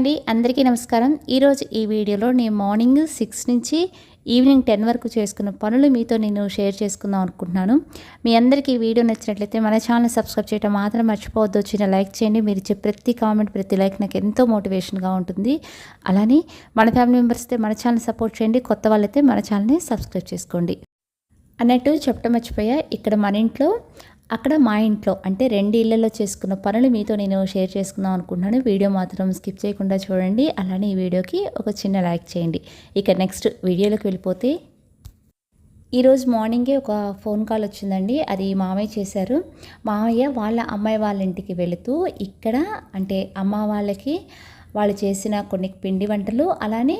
అండి. అందరికీ నమస్కారం. ఈరోజు ఈ వీడియోలో నేను మార్నింగ్ సిక్స్ నుంచి ఈవినింగ్ టెన్ వరకు చేసుకున్న పనులు మీతో నేను షేర్ చేసుకుందాం అనుకుంటున్నాను. మీ అందరికీ ఈ వీడియో నచ్చినట్లయితే మన ఛానల్ సబ్స్క్రైబ్ చేయడం మాత్రం మర్చిపోవద్దు. వచ్చిన లైక్ చేయండి. మీరు ఇచ్చే ప్రతి కామెంట్ ప్రతి లైక్ నాకు ఎంతో మోటివేషన్గా ఉంటుంది. అలానే మన ఫ్యామిలీ మెంబర్స్ అయితే మన ఛానల్ సపోర్ట్ చేయండి. కొత్త వాళ్ళైతే మన ఛానల్ని సబ్స్క్రైబ్ చేసుకోండి. అన్నట్టు చెప్పడం మర్చిపోయా. ఇక్కడ మన ఇంట్లో అక్కడ మా ఇంట్లో అంటే రెండు ఇళ్ళలో చేసుకున్న పనులు మీతో నేను షేర్ చేసుకుందాం అనుకుంటున్నాను. వీడియో మాత్రం స్కిప్ చేయకుండా చూడండి. అలానే ఈ వీడియోకి ఒక చిన్న లైక్ చేయండి. ఇక నెక్స్ట్ వీడియోలోకి వెళ్ళిపోతే ఈరోజు మార్నింగే ఒక ఫోన్ కాల్ వచ్చిందండి. అది మామయ్య చేశారు. మామయ్య వాళ్ళ అమ్మాయి వాళ్ళ ఇంటికి వెళుతూ ఇక్కడ అంటే అమ్మ వాళ్ళకి వాళ్ళు చేసిన కొన్ని పిండి వంటలు అలానే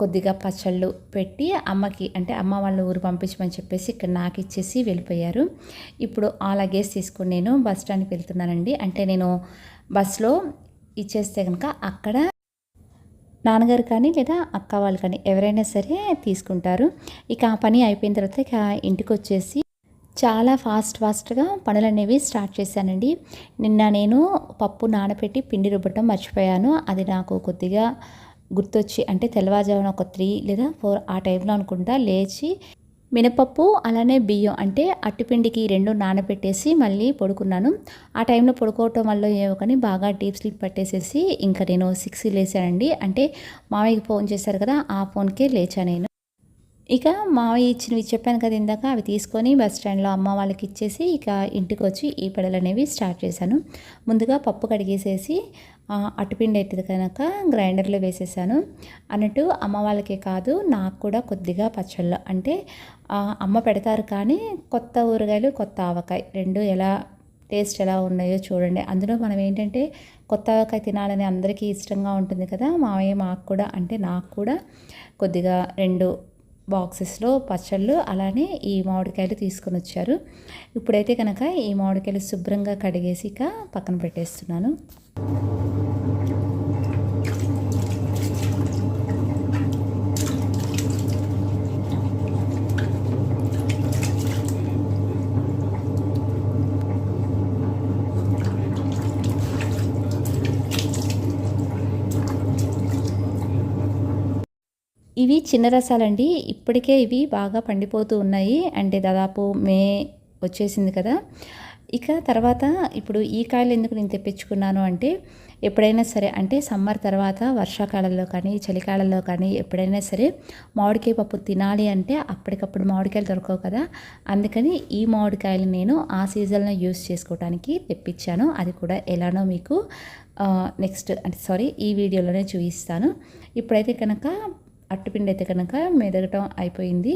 కొద్దిగా పచ్చళ్ళు పెట్టి అమ్మకి అంటే అమ్మ వాళ్ళ ఊరు పంపించమని చెప్పేసి ఇక్కడ నాకు ఇచ్చేసి వెళ్ళిపోయారు. ఇప్పుడు ఆ లగేజ్ తీసుకుని నేను బస్ స్టాండ్కి వెళ్తున్నానండి. అంటే నేను బస్లో ఇచ్చేస్తే కనుక అక్కడ నాన్నగారు కానీ లేదా అక్క వాళ్ళు కానీ ఎవరైనా సరే తీసుకుంటారు. ఇక ఆ పని అయిపోయిన తర్వాత ఇక ఇంటికి వచ్చేసి చాలా ఫాస్ట్ ఫాస్ట్గా పనులు అనేవి స్టార్ట్ చేశానండి. నిన్న నేను పప్పు నానబెట్టి పిండి రుబ్బటం మర్చిపోయాను. అది నాకు కొద్దిగా గుర్తొచ్చి అంటే తెల్లవారుజామున ఒక త్రీ లేదా ఫోర్ ఆ టైంలో అనుకుంటా లేచి మినపప్పు అలానే బియ్యం అంటే అట్టిపిండికి రెండు నానబెట్టేసి మళ్ళీ పడుకున్నాను. ఆ టైంలో పడుకోవటం వల్ల ఏమో కానీ బాగా డీప్ స్లీప్ పట్టేసేసి ఇంకా నేను సిక్స్ లేచానండి. అంటే మామయ్యకి ఫోన్ చేశారు కదా ఆ ఫోన్కే లేచాను నేను. ఇక మామయ్య ఇచ్చినవి చెప్పాను కదా ఇందాక అవి తీసుకొని బస్ స్టాండ్లో అమ్మ వాళ్ళకి ఇచ్చేసి ఇక ఇంటికి వచ్చి ఈ పడలు అనేవి స్టార్ట్ చేశాను. ముందుగా పప్పు కడిగేసేసి అటుపిండి అవుతుంది కనుక గ్రైండర్లో వేసేసాను. అన్నట్టు అమ్మ వాళ్ళకే కాదు నాకు కూడా కొద్దిగా పచ్చళ్ళు. అంటే అమ్మ పెడతారు కానీ కొత్త ఊరగాయలు కొత్త ఆవకాయ రెండు ఎలా టేస్ట్ ఎలా ఉన్నాయో చూడండి. అందులో మనం ఏంటంటే కొత్త ఆవకాయ తినాలని అందరికీ ఇష్టంగా ఉంటుంది కదా మావయ్య మాకు కూడా అంటే నాకు కూడా కొద్దిగా రెండు బాక్సెస్లో పచ్చళ్ళు అలానే ఈ మామిడికాయలు తీసుకొని వచ్చారు. ఇప్పుడైతే కనుక ఈ మామిడికాయలు శుభ్రంగా కడిగేసి ఇక పక్కన పెట్టేస్తున్నాను. ఇవి చిన్న రసాలండి. ఇప్పటికే ఇవి బాగా పండిపోతూ ఉన్నాయి. అంటే దాదాపు మే వచ్చేసింది కదా. ఇక తర్వాత ఇప్పుడు ఈ కాయలు ఎందుకు నేను తెప్పించుకున్నాను అంటే ఎప్పుడైనా సరే అంటే సమ్మర్ తర్వాత వర్షాకాలంలో కానీ చలికాలంలో కానీ ఎప్పుడైనా సరే మామిడికాయ పప్పు తినాలి అంటే అప్పటికప్పుడు మామిడికాయలు దొరకవు కదా. అందుకని ఈ మామిడికాయలు నేను ఆ సీజన్లో యూస్ చేసుకోవడానికి తెప్పించాను. అది కూడా ఎలానో మీకు నెక్స్ట్ అంటే సారీ ఈ వీడియోలోనే చూపిస్తాను. ఇప్పుడైతే కనుక అట్టుపిండి అయితే కనుక మెదగటం అయిపోయింది.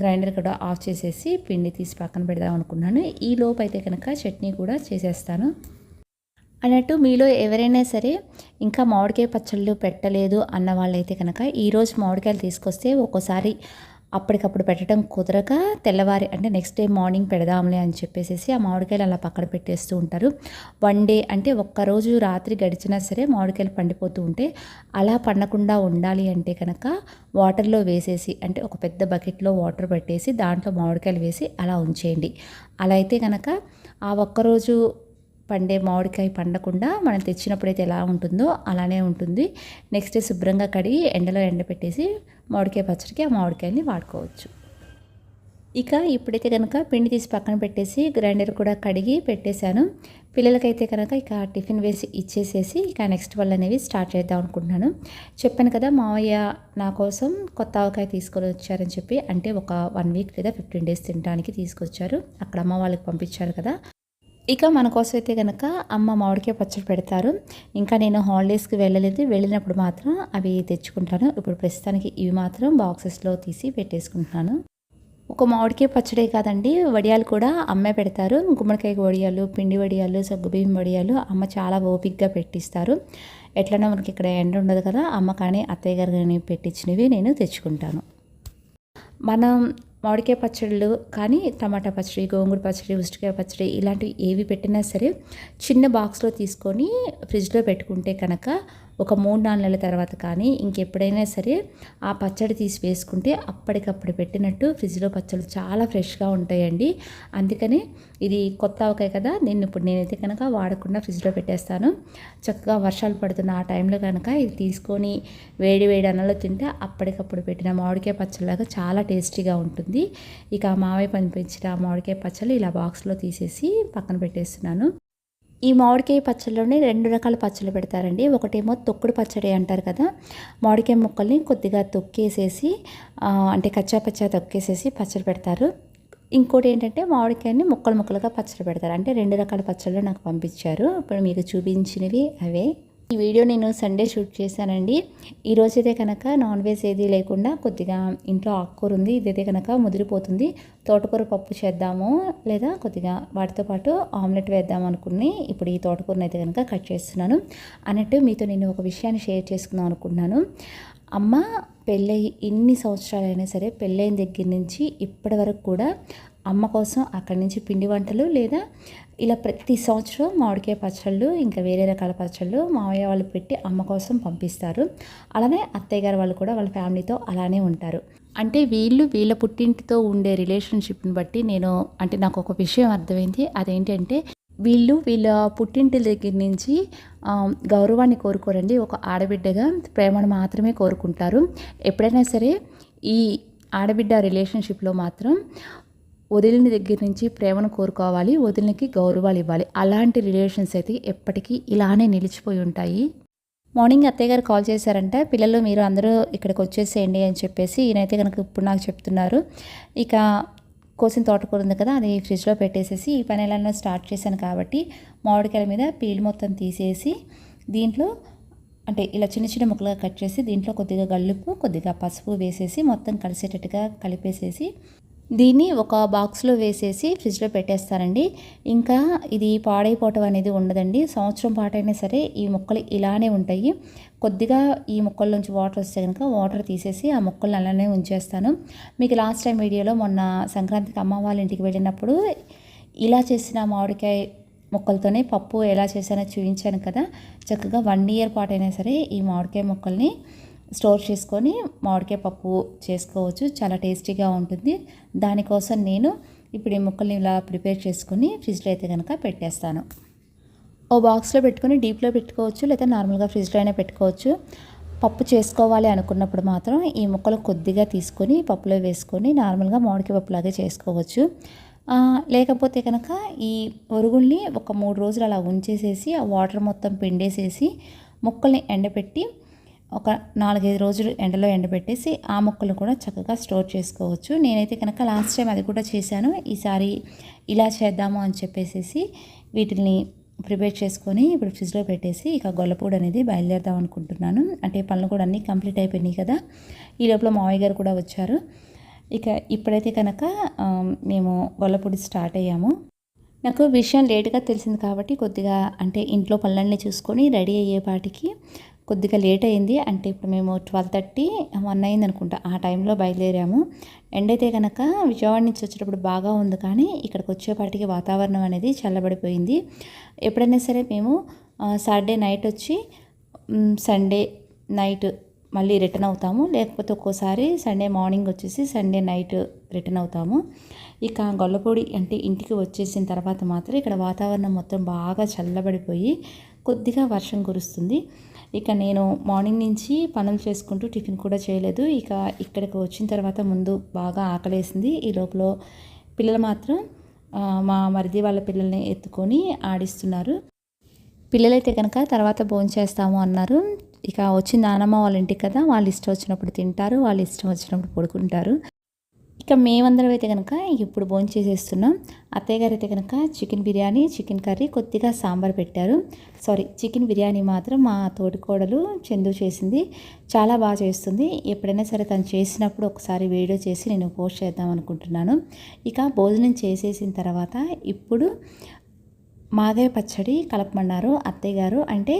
గ్రైండర్ కూడా ఆఫ్ చేసేసి పిండి తీసి పక్కన పెడదాం అనుకున్నాను. ఈ లోపు అయితే కనుక చట్నీ కూడా చేసేస్తాను. అన్నట్టు మీలో ఎవరైనా సరే ఇంకా మామిడికాయ పచ్చళ్ళు పెట్టలేదు అన్న వాళ్ళైతే కనుక ఈరోజు మామిడికాయలు తీసుకొస్తే ఒక్కోసారి అప్పటికప్పుడు పెట్టడం కుదరక తెల్లవారి అంటే నెక్స్ట్ డే మార్నింగ్ పెడదాంలే అని చెప్పేసి ఆ మామిడికాయలు అలా పక్కన పెట్టేస్తూ ఉంటారు. వన్ డే అంటే ఒక్కరోజు రాత్రి గడిచినా సరే మామిడికాయలు పండిపోతూ ఉంటే అలా పండకుండా ఉండాలి అంటే కనుక వాటర్లో వేసేసి అంటే ఒక పెద్ద బకెట్లో వాటర్ పెట్టేసి దాంట్లో మామిడికాయలు వేసి అలా ఉంచేయండి. అలా అయితే కనుక ఆ ఒక్కరోజు పండే మామిడికాయ పండకుండా మనం తెచ్చినప్పుడైతే ఎలా ఉంటుందో అలానే ఉంటుంది. నెక్స్ట్ డే శుభ్రంగా కడిగి ఎండలో ఎండబెట్టేసి మామిడికాయ పచ్చడికి ఆ మామిడికాయని వాడుకోవచ్చు. ఇక ఇప్పుడైతే కనుక పిండి తీసి పక్కన పెట్టేసి గ్రైండర్ కూడా కడిగి పెట్టేశాను. పిల్లలకైతే కనుక ఇక టిఫిన్ వేసి ఇచ్చేసేసి ఇక నెక్స్ట్ వాళ్ళు అనేవి స్టార్ట్ చేద్దాం అనుకుంటున్నాను. చెప్పాను కదా మావయ్య నా కోసం కొత్త ఆవకాయ తీసుకొని వచ్చారని చెప్పి అంటే ఒక వన్ వీక్ లేదా ఫిఫ్టీన్ డేస్ తినడానికి తీసుకొచ్చారు. అక్కడ అమ్మ వాళ్ళకి పంపించారు కదా. ఇక మన కోసం అయితే కనుక అమ్మ మామిడికాయ పచ్చడి పెడతారు. ఇంకా నేను హాలిడేస్కి వెళ్ళలేదు. వెళ్ళినప్పుడు మాత్రం అవి తెచ్చుకుంటాను. ఇప్పుడు ప్రస్తుతానికి ఇవి మాత్రం బాక్సెస్లో తీసి పెట్టేసుకుంటున్నాను. ఒక మామిడికాయ పచ్చడే కాదండి. వడియాలు కూడా అమ్మే పెడతారు. గుమ్మడికాయ వడియాలు పిండి వడియాలు సగ్గుబియ్యం వడియాలు అమ్మ చాలా ఓపిక్గా పెట్టిస్తారు. ఎట్లనో మనకి ఇక్కడ ఎండ ఉండదు కదా. అమ్మ కానీ అత్తయ్య గారు కానీ పెట్టించినవి నేను తెచ్చుకుంటాను. మనం మామిడికాయ పచ్చళ్ళు కానీ టమాటా పచ్చడి గోంగూర పచ్చడి ఉసిరికాయ పచ్చడి ఇలాంటివి ఏవి పెట్టినా సరే చిన్న బాక్స్లో తీసుకొని ఫ్రిడ్జ్లో పెట్టుకుంటే కనుక ఒక మూడు నాలుగు నెలల తర్వాత కానీ ఇంకెప్పుడైనా సరే ఆ పచ్చడి తీసి వేసుకుంటే అప్పటికప్పుడు పెట్టినట్టు ఫ్రిడ్జ్లో పచ్చళ్ళు చాలా ఫ్రెష్గా ఉంటాయండి. అందుకని ఇది కొత్త ఆవకాయ కదా నేను ఇప్పుడు నేనైతే కనుక వాడకుండా ఫ్రిడ్జ్లో పెట్టేస్తాను. చక్కగా వర్షాలు పడుతున్న ఆ టైంలో కనుక ఇది తీసుకొని వేడి వేడి అన్నలో తింటే అప్పటికప్పుడు పెట్టిన మామిడికాయ పచ్చళ్ళగా చాలా టేస్టీగా ఉంటుంది. ఇక మావయ్య పంపించిన మామిడికాయ పచ్చళ్ళు ఇలా బాక్స్లో తీసేసి పక్కన పెట్టేస్తున్నాను. ఈ మామిడికాయ పచ్చళ్ళలోనే రెండు రకాల పచ్చళ్ళు పెడతారండి. ఒకటేమో తొక్కుడు పచ్చడి అంటారు కదా. మామిడికాయ ముక్కల్ని కొద్దిగా తొక్కేసేసి అంటే కచ్చా పచ్చా తొక్కేసేసి పచ్చడి పెడతారు. ఇంకోటి ఏంటంటే మామిడికాయని ముక్కలు ముక్కలుగా పచ్చడి పెడతారు. అంటే రెండు రకాల పచ్చళ్ళు నాకు పంపించారు. ఇప్పుడు మీకు చూపించినవి అవే. ఈ వీడియో నేను సండే షూట్ చేశానండి. ఈరోజైతే కనుక నాన్ వెజ్ ఏది లేకుండా కొద్దిగా ఇంట్లో ఆకుకూర ఉంది ఇదైతే కనుక ముదిరిపోతుంది. తోటకూర పప్పు చేద్దాము లేదా కొద్దిగా వాటితో పాటు ఆమ్లెట్ వేద్దాం అనుకుని ఇప్పుడు ఈ తోటకూరని అయితే కనుక కట్ చేస్తున్నాను. అన్నట్టు మీతో నేను ఒక విషయాన్ని షేర్ చేసుకుందాం అనుకున్నాను అమ్మ పెళ్ళయి ఇన్ని సంవత్సరాలైనా సరే పెళ్ళైన దగ్గర నుంచి ఇప్పటి వరకు కూడా అమ్మ కోసం అక్కడి నుంచి పిండి వంటలు లేదా ఇలా ప్రతి సంవత్సరం మామిడికాయ పచ్చళ్ళు ఇంకా వేరే రకాల పచ్చళ్ళు మామయ్య వాళ్ళు పెట్టి అమ్మ కోసం పంపిస్తారు. అలానే అత్తయ్య గారు వాళ్ళు కూడా వాళ్ళ ఫ్యామిలీతో అలానే ఉంటారు. అంటే వీళ్ళు వీళ్ళ పుట్టింటితో ఉండే రిలేషన్షిప్ని బట్టి నేను అంటే నాకు ఒక విషయం అర్థమైంది. అదేంటంటే వీళ్ళు వీళ్ళ పుట్టింటి దగ్గర నుంచి గౌరవాన్ని కోరుకోరండి. ఒక ఆడబిడ్డగా ప్రేమను మాత్రమే కోరుకుంటారు. ఎప్పుడైనా సరే ఈ ఆడబిడ్డ రిలేషన్షిప్లో మాత్రం వదిలిని దగ్గర నుంచి ప్రేమను కోరుకోవాలి వదిలినికి గౌరవాలు ఇవ్వాలి. అలాంటి రిలేషన్స్ అయితే ఎప్పటికీ ఇలానే నిలిచిపోయి ఉంటాయి. మార్నింగ్ అత్తయ్య గారు కాల్ చేశారంట పిల్లలు మీరు అందరూ ఇక్కడికి వచ్చేసేయండి అని చెప్పేసి ఈయనైతే కనుక ఇప్పుడు నాకు చెప్తున్నారు. ఇక కోసిన తోటకూర ఉంది కదా అది ఫ్రిడ్జ్లో పెట్టేసేసి ఈ పని ఎలా స్టార్ట్ చేశాను కాబట్టి మామిడికాయల మీద పీల్ మొత్తం తీసేసి దీంట్లో అంటే ఇలా చిన్న చిన్న ముక్కలుగా కట్ చేసి దీంట్లో కొద్దిగా గల్లుపు కొద్దిగా పసుపు వేసేసి మొత్తం కలిసేటట్టుగా కలిపేసేసి దీన్ని ఒక బాక్స్లో వేసేసి ఫ్రిడ్జ్లో పెట్టేస్తారండి. ఇంకా ఇది పాడైపోవటం అనేది ఉండదండి. సంవత్సరం పాటైనా సరే ఈ మొక్కలు ఇలానే ఉంటాయి. కొద్దిగా ఈ మొక్కల నుంచి వాటర్ వస్తే కనుక వాటర్ తీసేసి ఆ మొక్కలను అలానే ఉంచేస్తాను. మీకు లాస్ట్ టైం వీడియోలో మొన్న సంక్రాంతికి అమ్మ వాళ్ళ ఇంటికి వెళ్ళినప్పుడు ఇలా చేసిన మామిడికాయ మొక్కలతోనే పప్పు ఎలా చేశానో చూపించాను కదా. చక్కగా వన్ ఇయర్ పాటైనా సరే ఈ మామిడికాయ మొక్కల్ని స్టోర్ చేసుకొని మామిడికాయ పప్పు చేసుకోవచ్చు. చాలా టేస్టీగా ఉంటుంది. దానికోసం నేను ఇప్పుడు ఈ ముక్కల్ని ఇలా ప్రిపేర్ చేసుకుని ఫ్రిడ్జ్లో అయితే కనుక పెట్టేస్తాను. ఓ బాక్స్లో పెట్టుకొని డీప్లో పెట్టుకోవచ్చు లేదా నార్మల్గా ఫ్రిడ్జ్లో అయినా పెట్టుకోవచ్చు. పప్పు చేసుకోవాలి అనుకున్నప్పుడు మాత్రం ఈ ముక్కలు కొద్దిగా తీసుకొని పప్పులో వేసుకొని నార్మల్గా మామిడికాయ పప్పులాగే చేసుకోవచ్చు. లేకపోతే కనుక ఈ ఒరుగుల్ని ఒక మూడు రోజులు అలా ఉంచేసేసి ఆ వాటర్ మొత్తం పిండేసేసి ముక్కల్ని ఎండపెట్టి ఒక నాలుగైదు రోజులు ఎండలో ఎండబెట్టేసి ఆ మొక్కలు కూడా చక్కగా స్టోర్ చేసుకోవచ్చు. నేనైతే కనుక లాస్ట్ టైం అది కూడా చేశాను. ఈసారి ఇలా చేద్దాము అని చెప్పేసి వీటిని ప్రిపేర్ చేసుకొని ఇప్పుడు ఫ్రిడ్జ్లో పెట్టేసి ఇక గొల్లపూడి అనేది బయలుదేరదాం అనుకుంటున్నాను. అంటే పనులు కూడా అన్నీ కంప్లీట్ అయిపోయినాయి కదా. ఈ లోపల మావయ్య గారు కూడా వచ్చారు. ఇక ఇప్పుడైతే కనుక మేము గొల్లపూడి స్టార్ట్ అయ్యాము. నాకు విషయం లేట్గా తెలిసింది కాబట్టి కొద్దిగా అంటే ఇంట్లో పనులన్నీ చూసుకొని రెడీ అయ్యేపాటికి కొద్దిగా లేట్ అయింది. అంటే ఇప్పుడు మేము ట్వెల్వ్ థర్టీ వన్ అయింది అనుకుంటా. ఆ టైంలో బయలుదేరాము. ఎండైతే కనుక విజయవాడ నుంచి వచ్చేటప్పుడు బాగా ఉంది కానీ ఇక్కడికి వచ్చేపాటికి వాతావరణం అనేది చల్లబడిపోయింది. ఎప్పుడైనా సరే మేము సాటర్డే నైట్ వచ్చి సండే నైట్ మళ్ళీ రిటర్న్ అవుతాము. లేకపోతే ఒక్కోసారి సండే మార్నింగ్ వచ్చేసి సండే నైట్ రిటర్న్ అవుతాము. ఇక గొల్లపొడి అంటే ఇంటికి వచ్చేసిన తర్వాత మాత్రం ఇక్కడ వాతావరణం మొత్తం బాగా చల్లబడిపోయి కొద్దిగా వర్షం కురుస్తుంది. ఇక నేను మార్నింగ్ నుంచి పనులు చేసుకుంటూ టిఫిన్ కూడా చేయలేదు. ఇక ఇక్కడికి వచ్చిన తర్వాత ముందు బాగా ఆకలేసింది. ఈ లోపల పిల్లలు మాత్రం మా మరిది వాళ్ళ పిల్లల్ని ఎత్తుకొని ఆడిస్తున్నారు. పిల్లలైతే కనుక తర్వాత భోంచేస్తాము అన్నారు. ఇక వచ్చిన నానమ్మ వాళ్ళ ఇంటికి కదా వాళ్ళు ఇష్టం వచ్చినప్పుడు తింటారు వాళ్ళు ఇష్టం వచ్చినప్పుడు పడుకుంటారు. ఇక మేమందరం అయితే కనుక ఇప్పుడు భోంచేసేస్తున్నాం. అత్తయ్య గారు అయితే కనుక చికెన్ బిర్యానీ చికెన్ కర్రీ కొద్దిగా సాంబార్ పెట్టారు. సారీ చికెన్ బిర్యానీ మాత్రం మా తోటికోడలు చందు చేసింది. చాలా బాగా చేస్తుంది. ఎప్పుడైనా సరే తను చేసినప్పుడు ఒకసారి వీడియో చేసి నేను పోస్ట్ చేద్దాం అనుకుంటున్నాను. ఇక భోజనం చేసేసిన తర్వాత ఇప్పుడు మాగాయ పచ్చడి కలపమన్నారు అత్తయ్య గారు అంటే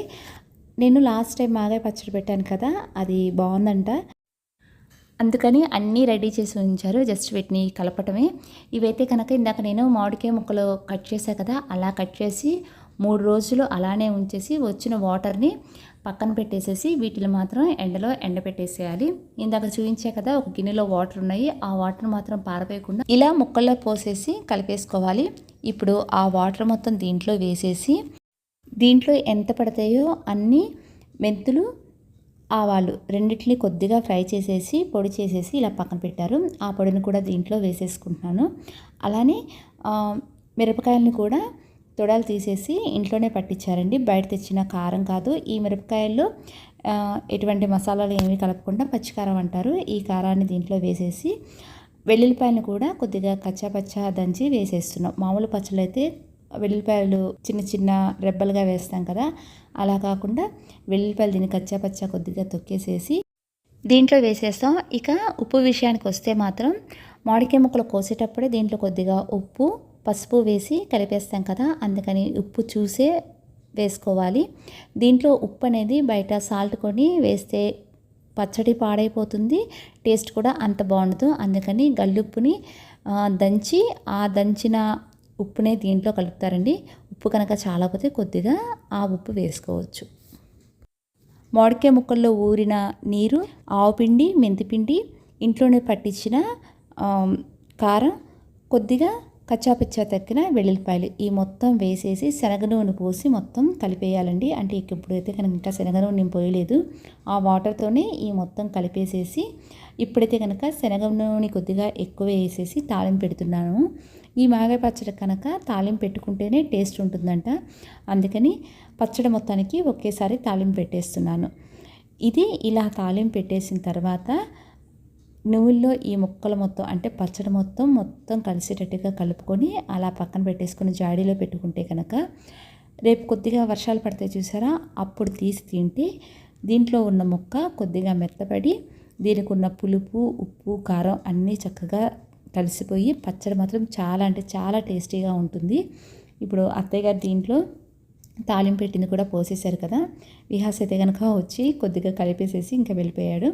నేను లాస్ట్ టైం మాగాయ పచ్చడి పెట్టాను కదా అది బాగుందంట. అందుకని అన్నీ రెడీ చేసి ఉంచారు. జస్ట్ వీటిని కలపటమే. ఇవైతే కనుక ఇందాక నేను మామిడికాయ ముక్కలు కట్ చేసా కదా అలా కట్ చేసి మూడు రోజులు అలానే ఉంచేసి వచ్చిన వాటర్ని పక్కన పెట్టేసేసి వీటిని మాత్రం ఎండలో ఎండబెట్టేసేయాలి ఇందాక చూపించే కదా ఒక గిన్నెలో వాటర్ ఉన్నాయి. ఆ వాటర్ మాత్రం పారవేయకుండా ఇలా ముక్కల్లో పోసేసి కలిపేసుకోవాలి. ఇప్పుడు ఆ వాటర్ మొత్తం దీంట్లో వేసేసి దీంట్లో ఎంత పడతాయో అన్నీ మెంతులు ఆవాలు రెండింటిని కొద్దిగా ఫ్రై చేసేసి పొడి చేసేసి ఇలా పక్కన పెట్టారు. ఆ పొడిని కూడా దీంట్లో వేసేసుకుంటున్నాను. అలానే మిరపకాయలను కూడా తొడాలు తీసేసి ఇంట్లోనే పట్టించారండి. బయట తెచ్చిన కారం కాదు. ఈ మిరపకాయల్లో ఎటువంటి మసాలాలు ఏమీ కలపకుండా పచ్చికారం అంటారు. ఈ కారాన్ని దీంట్లో వేసేసి వెల్లుల్లిపాయలను కూడా కొద్దిగా కచ్చా పచ్చా దంచి వేసేస్తున్నాం. మామూలు పచ్చళ్ళు అయితే వెల్లుల్లిపాయలు చిన్న చిన్న రెబ్బలుగా వేస్తాం కదా అలా కాకుండా వెల్లుల్లిపాయలు దీన్ని కచ్చాపచ్చా కొద్దిగా తొక్కేసేసి దీంట్లో వేసేస్తాం. ఇక ఉప్పు విషయానికి వస్తే మాత్రం మామిడికాయ ముక్కలు కోసేటప్పుడే దీంట్లో కొద్దిగా ఉప్పు పసుపు వేసి కలిపేస్తాం కదా అందుకని ఉప్పు చూసే వేసుకోవాలి. దీంట్లో ఉప్పు అనేది బయట సాల్ట్ కొని వేస్తే పచ్చడి పాడైపోతుంది టేస్ట్ కూడా అంత బాగుండదు. అందుకని గల్లుప్పుని దంచి ఆ దంచిన ఉప్పునే దీంట్లో కలుపుతారండి. ఉప్పు కనుక చాలకపోతే కొద్దిగా ఆ ఉప్పు వేసుకోవచ్చు. మామిడికాయ ముక్కల్లో ఊరిన నీరు ఆవుపిండి మెంతిపిండి ఇంట్లోనే పట్టించిన కారం కొద్దిగా కచ్చాపిచ్చా తక్కిన వెల్లుల్లిపాయలు ఈ మొత్తం వేసేసి శనగ నూనె పోసి మొత్తం కలిపేయాలండి. అంటే ఇప్పుడైతే కనుక ఇంకా శనగ నూనె నేను పోయలేదు. ఆ వాటర్తోనే ఈ మొత్తం కలిపేసేసి ఇప్పుడైతే కనుక శనగ నూనె కొద్దిగా ఎక్కువ వేసేసి తాళం పెడుతున్నాను. ఈ మాగాయ పచ్చడి కనుక తాలింపు పెట్టుకుంటేనే టేస్ట్ ఉంటుందంట. అందుకని పచ్చడి మొత్తానికి ఒకేసారి తాలింపు పెట్టేస్తున్నాను. ఇది ఇలా తాలింపు పెట్టేసిన తర్వాత నువ్వుల్లో ఈ ముక్కలు మొత్తం అంటే పచ్చడి మొత్తం మొత్తం కలిసేటట్టుగా కలుపుకొని అలా పక్కన పెట్టేసుకొని జాడీలో పెట్టుకుంటే కనుక రేపు కొద్దిగా వర్షాలు పడితే చూసారా? అప్పుడు తీసి తింటే దీంట్లో ఉన్న ముక్క కొద్దిగా మెత్తపడి దీనికి ఉన్న పులుపు ఉప్పు కారం అన్నీ చక్కగా కలిసిపోయి పచ్చడి మాత్రం చాలా అంటే చాలా టేస్టీగా ఉంటుంది. ఇప్పుడు అత్తయ్య గారు దీంట్లో తాలింపు పెట్టింది కూడా పోసేశారు కదా. విహాస్ అయితే కనుక వచ్చి కొద్దిగా కలిపేసేసి ఇంకా వెళ్ళిపోయాడు.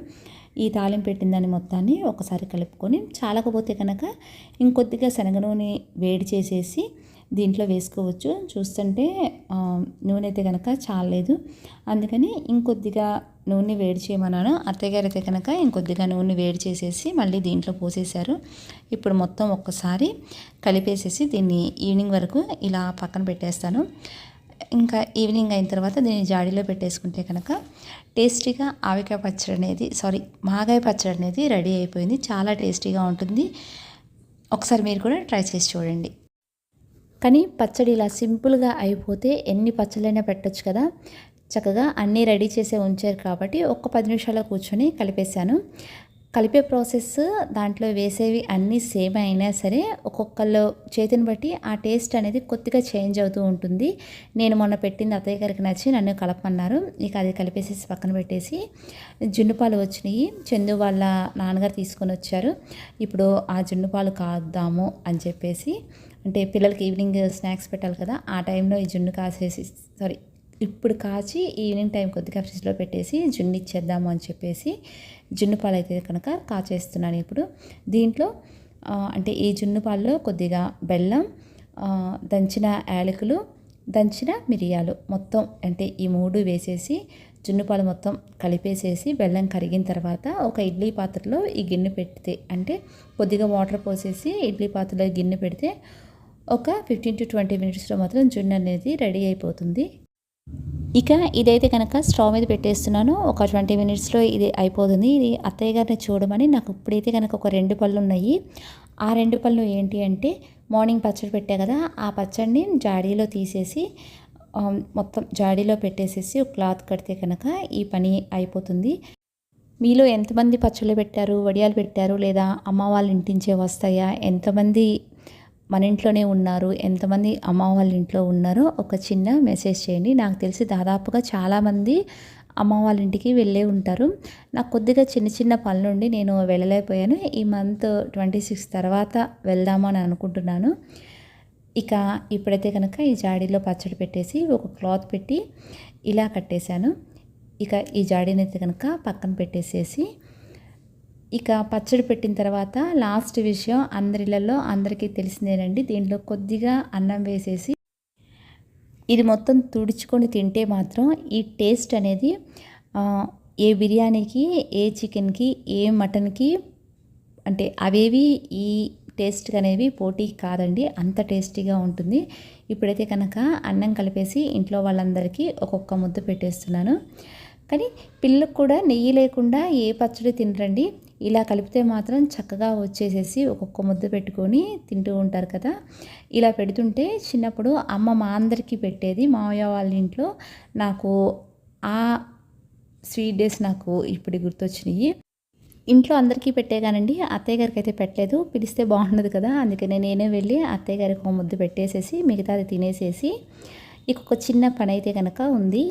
ఈ తాలింపు పెట్టిన దాన్ని మొత్తాన్ని ఒకసారి కలుపుకొని చాలకపోతే కనుక ఇంకొద్దిగా శనగ నూనె వేడి చేసేసి దీంట్లో వేసుకోవచ్చు. చూస్తుంటే నూనె అయితే కనుక చాలలేదు. అందుకని ఇంకొద్దిగా నూనె వేడి చేయమన్నాను. అత్తయ్య గారు అయితే కనుక ఇంకొద్దిగా నూనె వేడి చేసేసి మళ్ళీ దీంట్లో పోసేశారు. ఇప్పుడు మొత్తం ఒక్కసారి కలిపేసేసి దీన్ని ఈవినింగ్ వరకు ఇలా పక్కన పెట్టేస్తాను. ఇంకా ఈవినింగ్ అయిన తర్వాత దీన్ని జాడీలో పెట్టేసుకుంటే కనుక టేస్టీగా ఆవికాయ పచ్చడి అనేది సారీ మాగాయ పచ్చడి అనేది రెడీ అయిపోయింది. చాలా టేస్టీగా ఉంటుంది. ఒకసారి మీరు కూడా ట్రై చేసి చూడండి. కానీ పచ్చడి ఇలా సింపుల్గా అయిపోతే ఎన్ని పచ్చళ్ళైనా పెట్టొచ్చు కదా. చక్కగా అన్నీ రెడీ చేసే ఉంచారు కాబట్టి ఒక్క పది నిమిషాల్లో కూర్చొని కలిపేశాను. కలిపే ప్రాసెస్ దాంట్లో వేసేవి అన్నీ సేమ్ అయినా సరే ఒక్కొక్కళ్ళు చేతిని బట్టి ఆ టేస్ట్ అనేది కొద్దిగా చేంజ్ అవుతూ ఉంటుంది. నేను మొన్న పెట్టింది అత్తయ్య గారికి నచ్చి నన్ను కలపమన్నారు. ఇక అది కలిపేసేసి పక్కన పెట్టేసి జున్నుపాలు వచ్చినాయి. చందు వాళ్ళ నాన్నగారు తీసుకొని వచ్చారు. ఇప్పుడు ఆ జున్నుపాలు కాద్దాము అని చెప్పేసి అంటే పిల్లలకి ఈవినింగ్ స్నాక్స్ పెట్టాలి కదా ఆ టైంలో ఈ జున్ను కాసేసి సారీ ఇప్పుడు కాచి ఈవినింగ్ టైం కొద్దిగా ఫ్రిడ్జ్లో పెట్టేసి జున్ను ఇచ్చేద్దాము అని చెప్పేసి జున్ను పాలు అయితే కనుక కాచేస్తున్నాను ఇప్పుడు. దీంట్లో అంటే ఈ జున్ను పాలలో కొద్దిగా బెల్లం దంచిన యాలకులు దంచిన మిరియాలు మొత్తం అంటే ఈ మూడు వేసేసి జున్నుపాలు మొత్తం కలిపేసేసి బెల్లం కరిగిన తర్వాత ఒక ఇడ్లీ పాత్రలో ఈ గిన్నె పెడితే అంటే కొద్దిగా వాటర్ పోసేసి ఇడ్లీ పాత్రలో గిన్నె పెడితే ఒక ఫిఫ్టీన్ టు ట్వంటీ మినిట్స్లో మాత్రం జున్ను అనేది రెడీ అయిపోతుంది. ఇక ఇదైతే కనుక స్టవ్ మీద పెట్టేస్తున్నాను. ఒక ట్వంటీ మినిట్స్లో ఇది అయిపోతుంది. ఇది అత్తయ్య గారిని చూడమని నాకు ఇప్పుడైతే కనుక ఒక రెండు పళ్ళు ఉన్నాయి. ఆ రెండు పళ్ళు ఏంటి అంటే మార్నింగ్ పచ్చడి పెట్టా కదా ఆ పచ్చడిని జాడీలో తీసేసి మొత్తం జాడీలో పెట్టేసేసి ఒక క్లాత్ కడితే కనుక ఈ పని అయిపోతుంది. మీలో ఎంతమంది పచ్చళ్ళు పెట్టారు వడియాలు పెట్టారు లేదా అమ్మ వాళ్ళ ఇంటించే వస్తాయా? ఎంతమంది మన ఇంట్లోనే ఉన్నారు ఎంతమంది అమ్మ వాళ్ళ ఇంట్లో ఉన్నారో ఒక చిన్న మెసేజ్ చేయండి. నాకు తెలిసి దాదాపుగా చాలామంది అమ్మ వాళ్ళ ఇంటికి వెళ్ళే ఉంటారు. నాకు కొద్దిగా చిన్న చిన్న పనులుండి నేను వెళ్ళలేకపోయాను. ఈ మంత్ ట్వంటీ సిక్స్ తర్వాత వెళ్దామని అని అనుకుంటున్నాను. ఇక ఇప్పుడైతే కనుక ఈ జాడీలో పచ్చడి పెట్టేసి ఒక క్లాత్ పెట్టి ఇలా కట్టేశాను. ఇక ఈ జాడీని అయితే కనుక పక్కన పెట్టేసేసి ఇక పచ్చడి పెట్టిన తర్వాత లాస్ట్ విషయం అందరిలలో అందరికీ తెలిసిందేనండి. దీంట్లో కొద్దిగా అన్నం వేసేసి ఇది మొత్తం తుడుచుకొని తింటే మాత్రం ఈ టేస్ట్ అనేది ఏ బిర్యానీకి ఏ చికెన్కి ఏ మటన్కి అంటే అవేవి ఈ టేస్ట్ అనేవి పోటీ కాదండి. అంత టేస్టీగా ఉంటుంది. ఇప్పుడైతే కనుక అన్నం కలిపేసి ఇంట్లో వాళ్ళందరికీ ఒక్కొక్క ముద్ద పెట్టేస్తున్నాను. కానీ పిల్లలకు కూడా నెయ్యి లేకుండా ఏ పచ్చడి తినరండి. ఇలా కలిపితే మాత్రం చక్కగా వచ్చేసేసి ఒక్కొక్క ముద్ద పెట్టుకొని తింటూ ఉంటారు కదా. ఇలా పెడుతుంటే చిన్నప్పుడు అమ్మ మా అందరికీ పెట్టేది. మామయ్య వాళ్ళ ఇంట్లో నాకు ఆ స్వీట్ డేస్ నాకు ఇప్పుడు గుర్తొచ్చినాయి. ఇంట్లో అందరికీ పెట్టేగానండి అత్తయ్య గారికి అయితే పెట్టలేదు. పిలిస్తే బాగుండదు కదా. అందుకని నేనే వెళ్ళి అత్తయ్య గారికి ఒక ముద్దు పెట్టేసేసి మిగతాది తినేసేసి ఇక ఒక చిన్న పని అయితే కనుక ఉంది.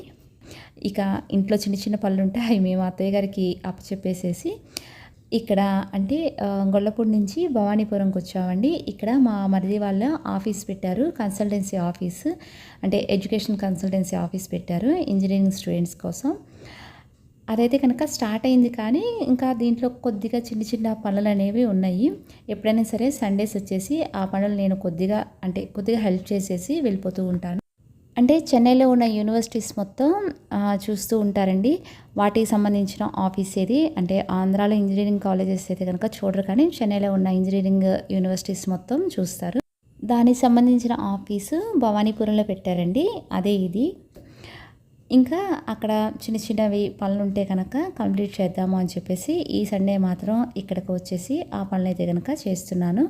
ఇక ఇంట్లో చిన్న చిన్న పనులు ఉంటే అవి మేము అత్తయ్య గారికి అప్పచెప్పేసేసి ఇక్కడ అంటే గొల్లపూడి నుంచి భవానీపురంకి వచ్చామండి. ఇక్కడ మా మరిది వాళ్ళ ఆఫీస్ పెట్టారు కన్సల్టెన్సీ ఆఫీస్. అంటే ఎడ్యుకేషన్ కన్సల్టెన్సీ ఆఫీస్ పెట్టారు ఇంజనీరింగ్ స్టూడెంట్స్ కోసం. అదైతే కనుక స్టార్ట్ అయింది కానీ ఇంకా దీంట్లో కొద్దిగా చిన్న చిన్న పనులు అనేవి ఉన్నాయి. ఎప్పుడైనా సరే సండేస్ వచ్చేసి ఆ పనులు నేను కొద్దిగా అంటే కొద్దిగా హెల్ప్ చేసేసి వెళ్ళిపోతూ ఉంటాను. అంటే చెన్నైలో ఉన్న యూనివర్సిటీస్ మొత్తం చూస్తూ ఉంటారండి. వాటికి సంబంధించిన ఆఫీస్ ఏది? అంటే ఆంధ్రాలో ఇంజనీరింగ్ కాలేజెస్ అయితే కనుక చూడరు కానీ చెన్నైలో ఉన్న ఇంజనీరింగ్ యూనివర్సిటీస్ మొత్తం చూస్తారు. దానికి సంబంధించిన ఆఫీసు భవానీపురంలో పెట్టారండి. అదే ఇది. ఇంకా అక్కడ చిన్న చిన్నవి పనులు ఉంటే కనుక కంప్లీట్ చేద్దాము అని చెప్పేసి ఈ సండే మాత్రం ఇక్కడికి వచ్చేసి ఆ పనులు అయితే కనుక చేస్తున్నాను.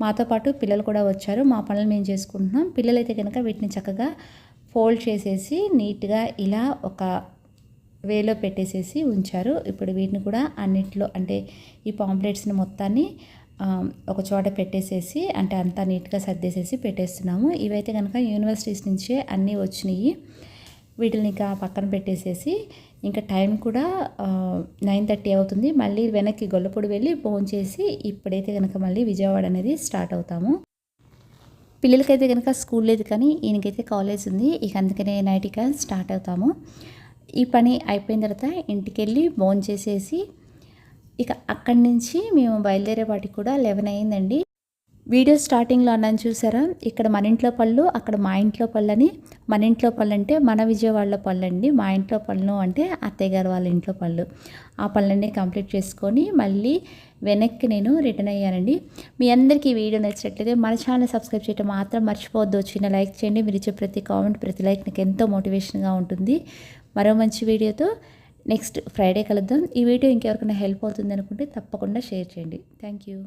మాతో పాటు పిల్లలు కూడా వచ్చారు. మా పనులు మేము చేసుకుంటున్నాం. పిల్లలైతే కనుక వీటిని చక్కగా ఫోల్డ్ చేసేసి నీట్గా ఇలా ఒక వేలో పెట్టేసేసి ఉంచారు. ఇప్పుడు వీటిని కూడా అన్నిట్లో అంటే ఈ పాంప్లెట్స్ని మొత్తాన్ని ఒక చోట పెట్టేసేసి అంటే అంతా నీట్గా సర్దేసేసి పెట్టేస్తున్నాము. ఇవైతే కనుక యూనివర్సిటీస్ నుంచే అన్నీ వచ్చినాయి. వీటిని ఇంకా పక్కన పెట్టేసేసి ఇంకా టైం కూడా నైన్ థర్టీ అవుతుంది. మళ్ళీ వెనక్కి గొల్లపొడి వెళ్ళి ఫోన్ చేసి ఇప్పుడైతే కనుక మళ్ళీ విజయవాడ అనేది స్టార్ట్ అవుతాము. పిల్లలకైతే కనుక స్కూల్ లేదు కానీ ఈయనకైతే కాలేజ్ ఉంది. ఇక అందుకనే నైట్గా స్టార్ట్ అవుతాము. ఈ పని అయిపోయిన తర్వాత ఇంటికి వెళ్ళి భోన్ చేసేసి ఇక అక్కడి నుంచి మేము బయలుదేరే వాటికి కూడా లెవెన్ అయిందండి. వీడియో స్టార్టింగ్లో అన్నాను చూసారా? ఇక్కడ మన ఇంట్లో పళ్ళు అక్కడ మా ఇంట్లో పళ్ళు అని మన ఇంట్లో పళ్ళు అంటే మన విజయవాడలో పళ్ళు అండి మా ఇంట్లో పళ్ళు అంటే అత్తయ్య గారు వాళ్ళ ఇంట్లో పళ్ళు. ఆ పళ్ళన్నీ కంప్లీట్ చేసుకొని మళ్ళీ వెనక్కి నేను రిటర్న్ అయ్యానండి. మీ అందరికీ ఈ వీడియో నచ్చినట్లయితే మన ఛానల్ సబ్స్క్రైబ్ చేయడం మాత్రం మర్చిపోవద్దు. చిన్న లైక్ చేయండి. మీరు ఇచ్చే ప్రతి కామెంట్ ప్రతి లైక్ నాకు ఎంతో మోటివేషన్గా ఉంటుంది. మరో మంచి వీడియోతో నెక్స్ట్ ఫ్రైడే కలుద్దాం. ఈ వీడియో ఇంకెవరికైనా హెల్ప్ అవుతుంది అనుకుంటే తప్పకుండా షేర్ చేయండి. Thank you.